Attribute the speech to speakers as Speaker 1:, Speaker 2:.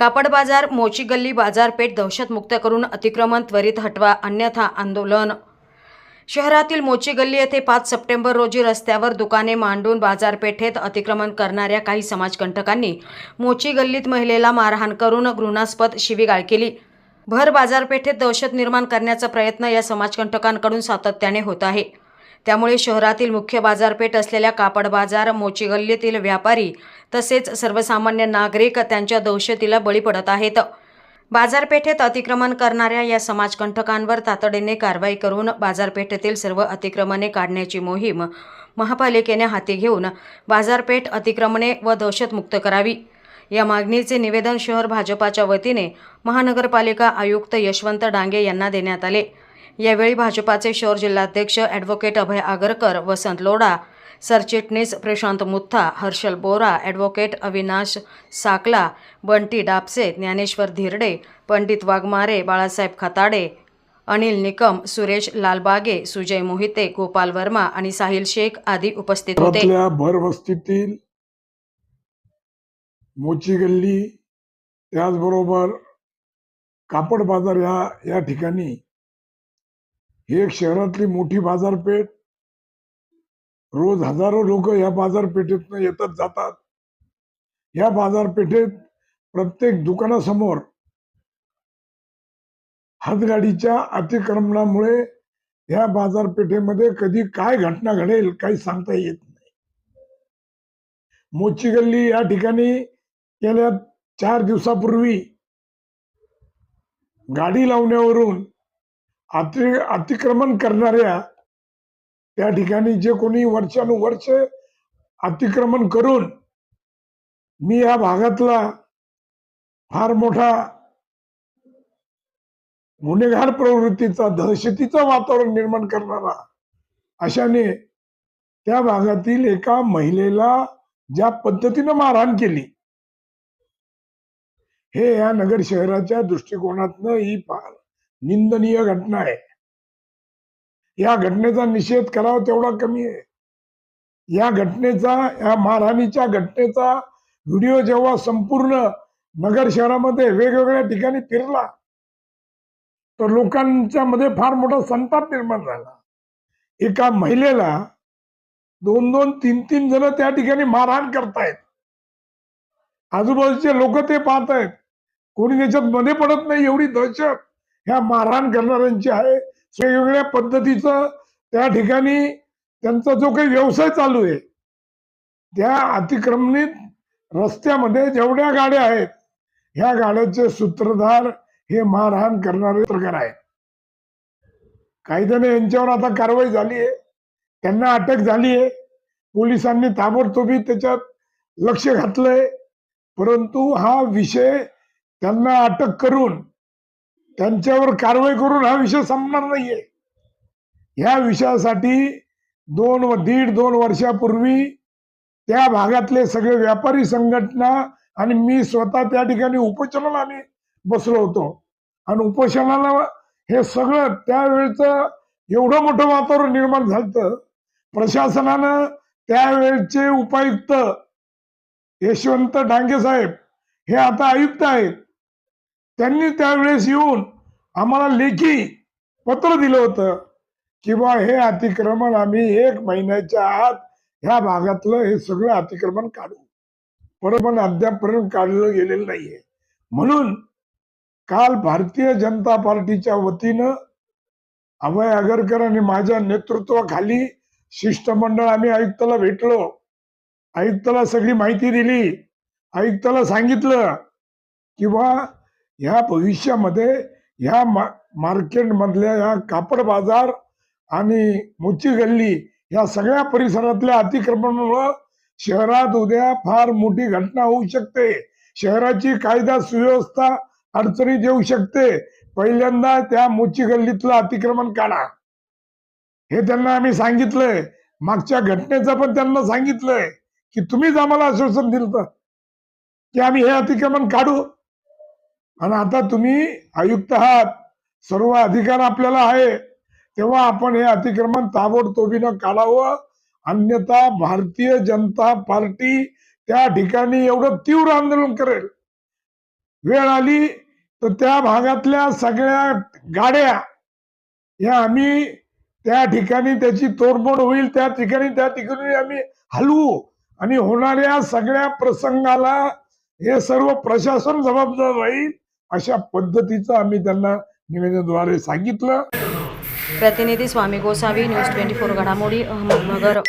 Speaker 1: कापड बाजार मोची गल्ली बाजारपेठ दहशतमुक्त करून अतिक्रमण त्वरित हटवा अन्यथा आंदोलन. शहरातील मोची गल्ली येथे पाच सप्टेंबर रोजी रस्त्यावर दुकाने मांडून बाजारपेठेत अतिक्रमण करणाऱ्या काही समाजकंटकांनी मोची गल्लीत महिलेला मारहाण करून घृणास्पद शिवीगाळ केली. भर बाजारपेठेत दहशत निर्माण करण्याचा प्रयत्न या समाजकंटकांकडून सातत्याने होत आहे. त्यामुळे शहरातील मुख्य बाजारपेठ असलेल्या कापड बाजार मोची गल्लीतील व्यापारी तसेच सर्वसामान्य नागरिक त्यांच्या दहशतीला बळी पडत आहेत. बाजारपेठेत अतिक्रमण करणाऱ्या या समाजकंठकांवर तातडीने कारवाई करून बाजारपेठेतील सर्व अतिक्रमणे काढण्याची मोहीम महापालिकेने हाती घेऊन बाजारपेठ अतिक्रमणे व दहशतमुक्त करावी. या मागणीचे निवेदन शहर भाजपाच्या वतीने महानगरपालिका आयुक्त यशवंत डांगे यांना देण्यात आले. यावेळी भाजपाचे शहर जिल्हाध्यक्ष ॲडव्होकेट अभय आगरकर वसंत लोढा सरचिटणीस प्रशांत मुत्था हर्षल बोरा ॲडव्होकेट अविनाश साकला बंटी डापसे ज्ञानेश्वर धिरडे पंडित वाघमारे बाळासाहेब खताडे अनिल निकम सुरेश लालबागे सुजय मोहिते गोपाल वर्मा आणि साहिल शेख आदी उपस्थित होते.
Speaker 2: शहरातल्या भरवस्तीतील मोची गल्ली त्याचबरोबर कापड बाजार या या ठिकाणी ही एक शहरातली मोठी बाजारपेठ. रोज हजारो लोक या बाजारपेठेतनं येतात जातात. या बाजारपेठेत प्रत्येक दुकानासमोर हातगाडीच्या अतिक्रमणामुळे या बाजारपेठेमध्ये कधी काय घटना घडेल काही सांगता येत नाही. मोची गल्ली या ठिकाणी गेल्या चार दिवसापूर्वी गाडी लावण्यावरून अति अतिक्रमण करणाऱ्या त्या ठिकाणी जे कोणी वर्षानुवर्ष अतिक्रमण करून मी या भागातला फार मोठा गुन्हेगार प्रवृत्तीचा दहशतीचं वातावरण निर्माण करणारा अशाने त्या भागातील एका महिलेला ज्या पद्धतीनं मारहाण केली हे या नगर शहराच्या दृष्टिकोनातनं ही फार निंदनीय घटना आहे. या घटनेचा निषेध करावा तेवढा कमी आहे. या घटनेचा या मारहाणीच्या घटनेचा व्हिडिओ जेव्हा संपूर्ण नगर शहरामध्ये वेगवेगळ्या ठिकाणी फिरला तर लोकांच्या मध्ये फार मोठा संताप निर्माण झाला. एका महिलेला दोन दोन तीन तीन जण त्या ठिकाणी मारहाण करतायत. आजूबाजूचे लोक ते पाहत आहेत कोणी त्याच्यात मध्ये पडत नाही एवढी दहशत. ह्या मारहाण करणाऱ्यांची आहे. वेगवेगळ्या पद्धतीचं त्या ठिकाणी त्यांचा जो काही व्यवसाय चालू आहे त्या अतिक्रमणित रस्त्यामध्ये जेवढ्या गाड्या आहेत ह्या गाड्याचे सूत्रधार हे मारहाण करणारे प्रकार आहेत. कायद्याने यांच्यावर आता कारवाई झाली आहे. त्यांना अटक झाली आहे. पोलिसांनी ताबडतोबी त्याच्यात लक्ष घातलंय. परंतु हा विषय त्यांना अटक करून त्यांच्यावर कारवाई करून हा विषय संपणार नाहीये. ह्या विषयासाठी दोन व दीड दोन वर्षापूर्वी त्या भागातले सगळे व्यापारी संघटना आणि मी स्वतः त्या ठिकाणी उपोषणाला आम्ही बसलो होतो. आणि उपोषणाला हे सगळं त्यावेळचं एवढं मोठं वातावरण निर्माण झालं प्रशासनानं त्यावेळचे उपायुक्त यशवंत डांगे साहेब हे आता आयुक्त आहेत. त्यांनी त्यावेळेस येऊन आम्हाला लेखी पत्र दिलं होतं किंवा बा हे अतिक्रमण आम्ही एक महिन्याच्या आत ह्या भागातलं हे सगळं अतिक्रमण काढू. परत पण अद्यापपर्यंत काढलं गेलेलं नाहीये. म्हणून काल भारतीय जनता पार्टीच्या वतीनं अभय आगरकर आणि माझ्या नेतृत्वाखाली शिष्टमंडळ आम्ही आयुक्ताला भेटलो. आयुक्ताला सगळी माहिती दिली. आयुक्ताला सांगितलं किंवा ह्या भविष्यामध्ये ह्या मार्केटमधल्या मधल्या ह्या कापड बाजार आणि मोची गल्ली या सगळ्या परिसरातल्या अतिक्रमणामुळं शहरात उद्या फार मोठी घटना होऊ शकते. शहराची कायदा सुव्यवस्था अडचणीत येऊ शकते. पहिल्यांदा त्या मोची गल्लीतलं अतिक्रमण काढा. हे त्यांना आम्ही सांगितलंय. मागच्या घटनेचं पण त्यांना सांगितलंय. की तुम्हीच आम्हाला आश्वासन दिलं की आम्ही हे अतिक्रमण काढू. आणि आता तुम्ही आयुक्त आहात सर्व अधिकार आपल्याला आहे. तेव्हा आपण हे अतिक्रमण ताबडतोबीनं काढावं. अन्यथा भारतीय जनता पार्टी त्या ठिकाणी एवढं तीव्र आंदोलन करेल. वेळ आली तर त्या भागातल्या सगळ्या गाड्या या आम्ही त्या ठिकाणी त्याची तोडमोड होईल त्या ठिकाणी त्या ठिकाणी आम्ही हलवू. आणि होणाऱ्या सगळ्या प्रसंगाला हे सर्व प्रशासन जबाबदार राहील. अशा पद्धतीचं आम्ही त्यांना निवेदनाद्वारे सांगितलं.
Speaker 1: प्रतिनिधी Swami Gosavi news twenty four घडामोडी अहमदनगर.